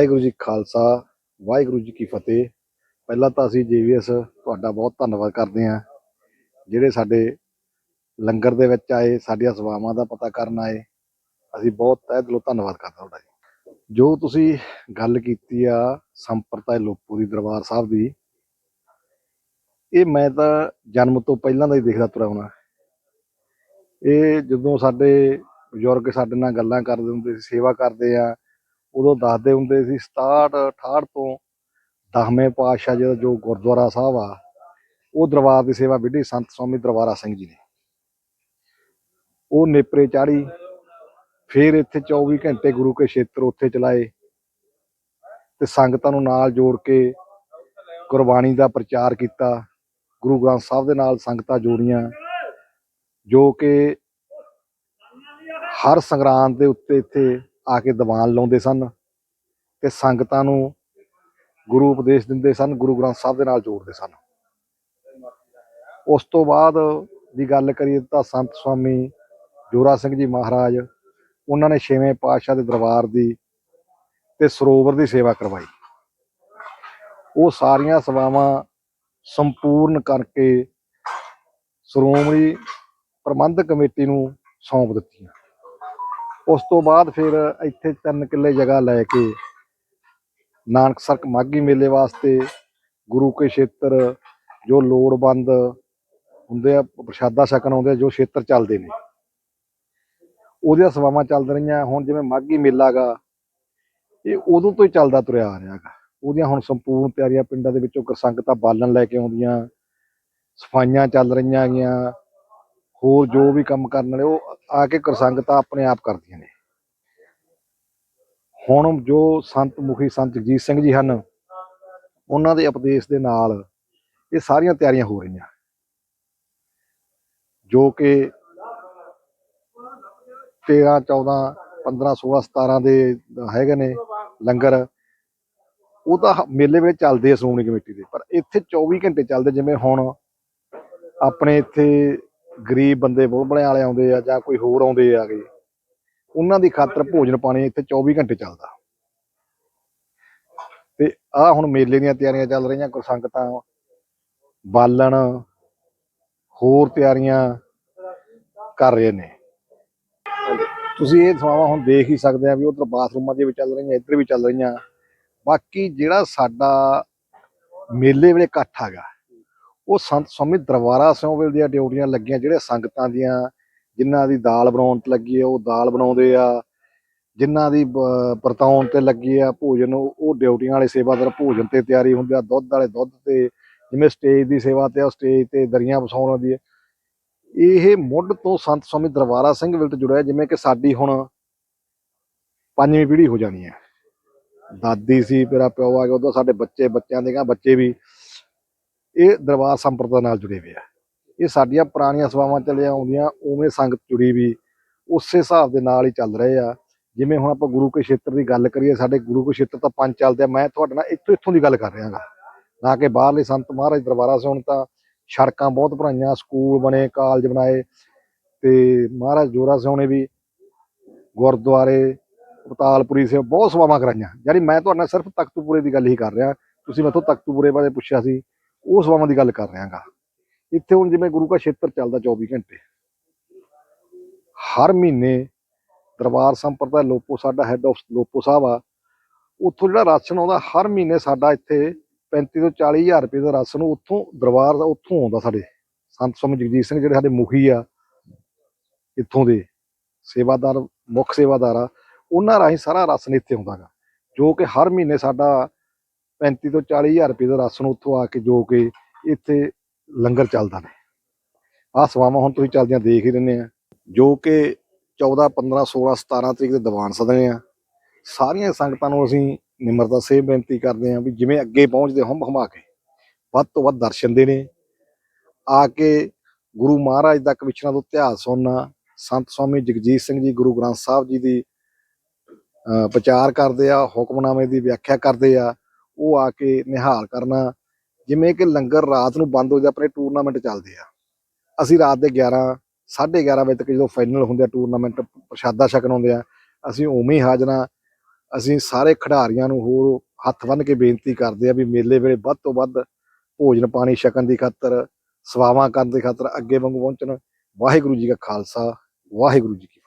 ਵਾਹਿਗੁਰੂ ਜੀ ਖਾਲਸਾ, ਵਾਹਿਗੁਰੂ ਜੀ ਕੀ ਫਤਿਹ। ਪਹਿਲਾਂ ਤਾਂ ਅਸੀਂ ਜੀਵੀਐਸ ਤੁਹਾਡਾ ਬਹੁਤ ਧੰਨਵਾਦ ਕਰਦੇ ਹਾਂ। ਜਿਹੜੇ ਸਾਡੇ ਲੰਗਰ ਦੇ ਵਿੱਚ ਆਏ, ਸਾਡੀਆਂ ਸੇਵਾਵਾਂ ਦਾ ਪਤਾ ਕਰਨ ਆਏ, ਅਸੀਂ ਬਹੁਤ ਤਹਿ ਦਿਲੋਂ ਧੰਨਵਾਦ ਕਰਦੇ ਤੁਹਾਡਾ ਜੀ। ਜੋ ਤੁਸੀਂ ਗੱਲ ਕੀਤੀ ਆ ਸੰਪਰਦਾਇ ਲੋਪੂ ਦੀ, ਦਰਬਾਰ ਸਾਹਿਬ ਦੀ, ਇਹ ਮੈਂ ਤਾਂ ਜਨਮ ਤੋਂ ਪਹਿਲਾਂ ਦਾ ਹੀ ਦੇਖਦਾ ਤੁਰਿਆ ਹੋਣਾ। ਇਹ ਜਦੋਂ ਸਾਡੇ ਬਜ਼ੁਰਗ ਸਾਡੇ ਨਾਲ ਗੱਲਾਂ ਕਰਦੇ ਹੁੰਦੇ ਸੀ, ਸੇਵਾ ਕਰਦੇ ਆ ਉਦੋਂ ਦੱਸਦੇ ਹੁੰਦੇ ਸੀ 67 68 ਤੋਂ ਦਸਵੇਂ ਪਾਤਸ਼ਾਹ ਜੀ ਦਾ ਜੋ ਗੁਰਦੁਆਰਾ ਸਾਹਿਬ ਆ, ਉਹ ਦਰਬਾਰ ਦੀ ਸੇਵਾ ਵਿਧੀ ਸੰਤ ਸਵਾਮੀ ਦਰਬਾਰਾ ਸਿੰਘ ਜੀ ਨੇ। ਉਹ ਨੇਪਰੇ ਚਾੜੀ ਫਿਰ ਇੱਥੇ 24 ਘੰਟੇ ਗੁਰੂ ਕੇ ਖੇਤਰ ਉੱਥੇ ਚਲਾਏ ਤੇ ਸੰਗਤਾਂ ਨੂੰ ਨਾਲ ਜੋੜ ਕੇ ਗੁਰਬਾਣੀ ਦਾ ਪ੍ਰਚਾਰ ਕੀਤਾ। ਗੁਰੂ ਗ੍ਰੰਥ ਸਾਹਿਬ ਦੇ ਨਾਲ ਸੰਗਤਾਂ ਜੋੜੀਆਂ, ਜੋ ਕਿ ਹਰ ਸੰਗਰਾਂਦ ਦੇ ਉੱਤੇ ਇੱਥੇ ਆ ਕੇ ਦੀਵਾਨ ਲਾਉਂਦੇ ਸਨ ਤੇ ਸੰਗਤਾਂ ਨੂੰ ਗੁਰੂ ਉਪਦੇਸ਼ ਦਿੰਦੇ ਸਨ, ਗੁਰੂ ਗ੍ਰੰਥ ਸਾਹਿਬ ਦੇ ਨਾਲ ਜੋੜਦੇ ਸਨ। ਉਸ ਤੋਂ ਬਾਅਦ ਦੀ ਗੱਲ ਕਰੀਏ ਤਾਂ ਸੰਤ ਸਵਾਮੀ ਜੋਰਾ ਸਿੰਘ ਜੀ ਮਹਾਰਾਜ, ਉਹਨਾਂ ਨੇ ਛੇਵੇਂ ਪਾਤਸ਼ਾਹ ਦੇ ਦਰਬਾਰ ਦੀ ਤੇ ਸਰੋਵਰ ਦੀ ਸੇਵਾ ਕਰਵਾਈ। ਉਹ ਸਾਰੀਆਂ ਸੇਵਾਵਾਂ ਸੰਪੂਰਨ ਕਰਕੇ ਸ਼੍ਰੋਮਣੀ ਪ੍ਰਬੰਧਕ ਕਮੇਟੀ ਨੂੰ ਸੌਂਪ ਦਿੱਤੀਆਂ। ਉਸ ਤੋਂ ਬਾਅਦ ਫਿਰ ਇੱਥੇ ਤਿੰਨ ਕਿੱਲੇ ਜਗ੍ਹਾ ਲੈ ਕੇ ਨਾਨਕ ਨਾਨਕਸਰ ਮਾਘੀ ਮੇਲੇ ਵਾਸਤੇ ਗੁਰੂ ਕੇ ਖੇਤਰ ਜੋ ਲੋੜਵੰਦ ਹੁੰਦੇ ਆ, ਪ੍ਰਸ਼ਾਦਾ ਛਕਣ ਆਉਂਦੇ ਆ, ਜੋ ਖੇਤਰ ਚੱਲਦੇ ਨੇ। ਉਹਦੀਆਂ ਸੇਵਾਵਾਂ ਚੱਲਦੀਆਂ ਰਹੀਆਂ। ਹੁਣ ਜਿਵੇਂ ਮਾਘੀ ਮੇਲਾ ਗਾ, ਇਹ ਉਦੋਂ ਤੋਂ ਹੀ ਚੱਲਦਾ ਤੁਰਿਆ ਆ ਰਿਹਾ ਗਾ। ਉਹਦੀਆਂ ਹੁਣ ਸੰਪੂਰਨ ਤਿਆਰੀਆਂ ਪਿੰਡਾਂ ਦੇ ਵਿੱਚੋਂ ਸੰਗਤਾਂ ਬਾਲਣ ਲੈ ਕੇ ਆਉਂਦੀਆਂ। ਸਫਾਈਆਂ ਚੱਲ ਰਹੀਆਂ ਗੀਆਂ ਹੋਰ ਜੋ ਵੀ ਕੰਮ ਕਰਨ ਵਾਲੇ, ਉਹ ਆ ਕੇ ਕਰਸੰਗਤਾਂ ਆਪਣੇ ਆਪ ਕਰਦੀਆਂ ਨੇ। ਹੁਣ ਜੋ ਸੰਤ ਮੁਖੀ ਸੰਤ ਜਗਜੀਤ ਸਿੰਘ ਜੀ ਹਨ, ਉਹਨਾਂ ਦੇ ਉਪਦੇਸ਼ ਦੇ ਨਾਲ ਇਹ ਸਾਰੀਆਂ ਤਿਆਰੀਆਂ ਹੋ ਰਹੀਆਂ। ਜੋ ਕਿ 13 14 15 16 17 ਦੇ ਹੈਗੇ ਨੇ ਲੰਗਰ। ਉਹ ਤਾਂ ਮੇਲੇ ਵਿੱਚ ਚੱਲਦੇ ਆ ਸ਼੍ਰੋਮਣੀ ਕਮੇਟੀ ਦੇ, ਪਰ ਇੱਥੇ 24 ਘੰਟੇ ਚੱਲਦੇ ਜਿਵੇਂ ਹੁਣ ਆਪਣੇ ਇੱਥੇ ਗਰੀਬ ਬੰਦੇ ਬੁਲਬੁਲਿਆਂ ਵਾਲੇ ਆਉਂਦੇ ਆ ਜਾਂ ਕੋਈ ਹੋਰ ਆਉਂਦੇ ਆਗੇ ਉਹਨਾਂ ਦੀ ਖਾਤਰ ਭੋਜਨ ਪਾਣੀ ਇੱਥੇ 24 ਘੰਟੇ ਚੱਲਦਾ। ਤੇ ਆ ਹੁਣ ਮੇਲੇ ਦੀਆਂ ਤਿਆਰੀਆਂ ਚੱਲ ਰਹੀਆਂ ਕੋਈ ਸੰਗਤਾਂ, ਬਾਲਣ, ਹੋਰ ਤਿਆਰੀਆਂ ਕਰ ਰਹੇ ਨੇ। ਤੁਸੀਂ ਇਹ ਸਮਾਵਾਂ ਹੁਣ ਦੇਖ ਹੀ ਸਕਦੇ ਆ ਵੀ ਉਧਰ ਬਾਥਰੂਮਾਂ ਦੇ ਵੀ ਚੱਲ ਰਹੀਆਂ, ਇੱਧਰ ਵੀ ਚੱਲ ਰਹੀਆਂ। ਬਾਕੀ ਜਿਹੜਾ ਸਾਡਾ ਮੇਲੇ ਵੇਲੇ ਇਕੱਠ ਹੈਗਾ ਉਹ ਸੰਤ ਸਵਾਮੀ ਦਰਬਾਰਾ ਸਿੰਘ ਵੇਲੇ ਦੀਆਂ ਡਿਊਟੀਆਂ ਲੱਗੀਆਂ, ਜਿਹੜੇ ਸੰਗਤਾਂ ਦੀਆਂ, ਜਿਨ੍ਹਾਂ ਦੀ ਦਾਲ ਬਣਾਉਣ ਤੇ ਲੱਗੀ ਆ, ਉਹ ਦਾਲ ਬਣਾਉਂਦੇ ਆ। ਜਿਨ੍ਹਾਂ ਦੀ ਬ- ਵਰਤਾਉਣ ਤੇ ਲੱਗੀ ਆ ਭੋਜਨ, ਉਹ ਡਿਊਟੀਆਂ ਵਾਲੇ ਸੇਵਾਦਾਰ ਭੋਜਨ ਤੇ ਤਿਆਰੀ ਹੁੰਦੇ ਆ, ਦੁੱਧ ਵਾਲੇ ਦੁੱਧ ਤੇ, ਜਿਵੇਂ ਸਟੇਜ ਦੀ ਸੇਵਾ ਤੇ ਉਹ ਸਟੇਜ ਤੇ ਦਰੀਆਂ ਵਸਾਉਣ ਦੀ। ਇਹ ਮੁੱਢ ਤੋਂ ਸੰਤ ਸਵਾਮੀ ਦਰਬਾਰਾ ਸਿੰਘ ਵੇਲੇ ਜੁੜਿਆ, ਜਿਵੇਂ ਕਿ ਸਾਡੀ ਹੁਣ ਪੰਜਵੀਂ ਪੀੜ੍ਹੀ ਹੋ ਜਾਣੀ ਹੈ ਦਾਦੀ ਸੀ, ਮੇਰਾ ਪਿਓ ਆ ਗਿਆ, ਉਦੋਂ ਸਾਡੇ ਬੱਚੇ, ਬੱਚਿਆਂ ਦੇ ਗਾ ਬੱਚੇ ਵੀ ਇਹ ਦਰਬਾਰ ਸੰਪਰਦਾ ਨਾਲ ਜੁੜੇ ਹੋਏ ਆ। ਇਹ ਸਾਡੀਆਂ ਪੁਰਾਣੀਆਂ ਸੇਵਾਵਾਂ ਚੱਲੀਆਂ ਆਉਂਦੀਆਂ, ਉਵੇਂ ਸੰਗਤ ਜੁੜੀ ਵੀ ਉਸੇ ਹਿਸਾਬ ਦੇ ਨਾਲ ਹੀ ਚੱਲ ਰਹੇ ਆ। ਜਿਵੇਂ ਹੁਣ ਆਪਾਂ ਗੁਰੂ ਕੇ ਖੇਤਰ ਦੀ ਗੱਲ ਕਰੀਏ, ਸਾਡੇ ਗੁਰੂ ਕੇ ਖੇਤਰ ਤਾਂ ਪੰਜ ਚੱਲਦੇ ਆ। ਮੈਂ ਤੁਹਾਡੇ ਨਾਲ ਇੱਥੋਂ ਇੱਥੋਂ ਦੀ ਗੱਲ ਕਰ ਰਿਹਾ ਗਾ ਨਾ ਕਿ ਬਾਹਰਲੇ ਸੰਤ ਮਹਾਰਾਜ ਦਰਬਾਰਾ ਸੇ ਹੁਣ ਤਾਂ ਸੜਕਾਂ ਬਹੁਤ ਬਣਾਈਆਂ ਸਕੂਲ ਬਣੇ, ਕਾਲਜ ਬਣਾਏ ਤੇ ਮਹਾਰਾਜ ਜੋਰਾ ਸਿੰਘ ਨੇ ਵੀ ਗੁਰਦੁਆਰੇ ਪਤਾਲਪੁਰੀ ਸੇ ਬਹੁਤ ਸੇਵਾਵਾਂ ਕਰਾਈਆਂ। ਯਾਨੀ ਮੈਂ ਤੁਹਾਡੇ ਨਾਲ ਸਿਰਫ ਤਖਤੂਪੁਰੇ ਦੀ ਗੱਲ ਹੀ ਕਰ ਰਿਹਾ। ਤੁਸੀਂ ਮੈਥੋਂ ਤਖਤੂਪੁਰੇ ਬਾਰੇ ਪੁੱਛਿਆ ਸੀ। ਉਹ ਸੇਵਾਵਾਂ ਦੀ ਗੱਲ ਕਰ ਰਿਹਾ ਇੱਥੇ ਹੁਣ ਜਿਵੇਂ ਗੁਰੂ ਕਾ ਖੇਤਰ ਚੱਲਦਾ 24 ਘੰਟੇ। ਹਰ ਮਹੀਨੇ ਦਰਬਾਰ ਸੰਪਰਦਾ ਲੋਪੋ ਸਾਡਾ ਹੈੱਡ ਆਫ ਲੋਪੋ ਸਾਹਿਬ ਆ। ਉੱਥੋਂ ਜਿਹੜਾ ਰਾਸ਼ਨ ਆਉਂਦਾ, ਹਰ ਮਹੀਨੇ ਸਾਡਾ ਇੱਥੇ 35 ਤੋਂ 40 ਹਜ਼ਾਰ ਰੁਪਏ ਦਾ ਰਾਸ਼ਨ ਉੱਥੋਂ ਦਰਬਾਰ ਦਾ ਉੱਥੋਂ ਆਉਂਦਾ ਸਾਡੇ। ਸੰਤ ਸਵਾਮੀ ਜਗਜੀਤ ਸਿੰਘ ਜਿਹੜੇ ਸਾਡੇ ਮੁਖੀ ਆ, ਇੱਥੋਂ ਦੇ ਸੇਵਾਦਾਰ, ਮੁੱਖ ਸੇਵਾਦਾਰ ਆ, ਉਹਨਾਂ ਰਾਹੀਂ ਸਾਰਾ ਰਾਸ਼ਨ ਇੱਥੇ ਆਉਂਦਾ ਗਾ ਜੋ ਕਿ ਹਰ ਮਹੀਨੇ ਸਾਡਾ 35 ਤੋਂ 40 ਹਜ਼ਾਰ ਰੁਪਏ ਦਾ ਰਾਸ਼ਨ ਉੱਥੋਂ ਆ ਕੇ ਜੋ ਕੇ ਇੱਥੇ ਲੰਗਰ ਚੱਲਦਾ ਨੇ। ਆਹ ਸੇਵਾਵਾਂ ਹੁਣ ਤੁਸੀਂ ਚੱਲਦੀਆਂ ਦੇਖ ਹੀ ਰਹਿੰਦੇ ਆ। ਜੋ ਕਿ 14 15 16 17 ਤਰੀਕ ਦੇ ਦੀਵਾਨ ਸਦਨੇ ਆ। ਸਾਰੀਆਂ ਸੰਗਤਾਂ ਨੂੰ ਅਸੀਂ ਨਿਮਰਤਾ ਸੇਵ ਬੇਨਤੀ ਕਰਦੇ ਹਾਂ ਵੀ ਜਿਵੇਂ ਅੱਗੇ ਪਹੁੰਚਦੇ ਹਮ ਹਮਾ ਕੇ, ਵੱਧ ਤੋਂ ਵੱਧ ਦਰਸ਼ਨ ਦੇਣੇ। ਆ ਕੇ ਗੁਰੂ ਮਹਾਰਾਜ ਦਾ ਕਵਿਸ਼ਨਾਂ ਤੋਂ ਇਤਿਹਾਸ ਸੁਣਨਾ, ਸੰਤ ਸਵਾਮੀ ਜਗਜੀਤ ਸਿੰਘ ਜੀ ਗੁਰੂ ਗ੍ਰੰਥ ਸਾਹਿਬ ਜੀ ਦੀ ਪ੍ਰਚਾਰ ਕਰਦੇ ਆ, ਹੁਕਮਨਾਮੇ ਦੀ ਵਿਆਖਿਆ ਕਰਦੇ ਆ ਉਹ ਆ ਕੇ ਨਿਹਾਲ ਕਰਨਾ। ਜਿਵੇਂ ਕਿ ਲੰਗਰ ਰਾਤ ਨੂੰ ਬੰਦ ਹੋ ਜਾਂਦਾ, ਆਪਣੇ ਟੂਰਨਾਮੈਂਟ ਚੱਲਦੇ ਆ। ਅਸੀਂ ਰਾਤ ਦੇ 11 11:30 ਵਜੇ ਤੱਕ ਜਦੋਂ ਫਾਈਨਲ ਹੁੰਦੇ ਆ ਟੂਰਨਾਮੈਂਟ ਪ੍ਰਸ਼ਾਦਾ ਛਕਣ ਆਉਂਦੇ ਆ, ਅਸੀਂ ਉਵੇਂ ਹੀ ਹਾਜ਼ਰਾਂ ਅਸੀਂ ਸਾਰੇ ਖਿਡਾਰੀਆਂ ਨੂੰ ਹੋਰ ਹੱਥ ਬੰਨ੍ਹ ਕੇ ਬੇਨਤੀ ਕਰਦੇ ਆ ਵੀ ਮੇਲੇ ਵੇਲੇ ਵੱਧ ਤੋਂ ਵੱਧ ਭੋਜਨ ਪਾਣੀ ਛਕਣ ਦੀ ਖਾਤਰ, ਸੇਵਾਵਾਂ ਕਰਨ ਦੀ ਖਾਤਰ ਅੱਗੇ ਵਾਂਗੂ ਪਹੁੰਚਣ। ਵਾਹਿਗੁਰੂ ਜੀ ਕਾ ਖਾਲਸਾ, ਵਾਹਿਗੁਰੂ ਜੀ ਕੀ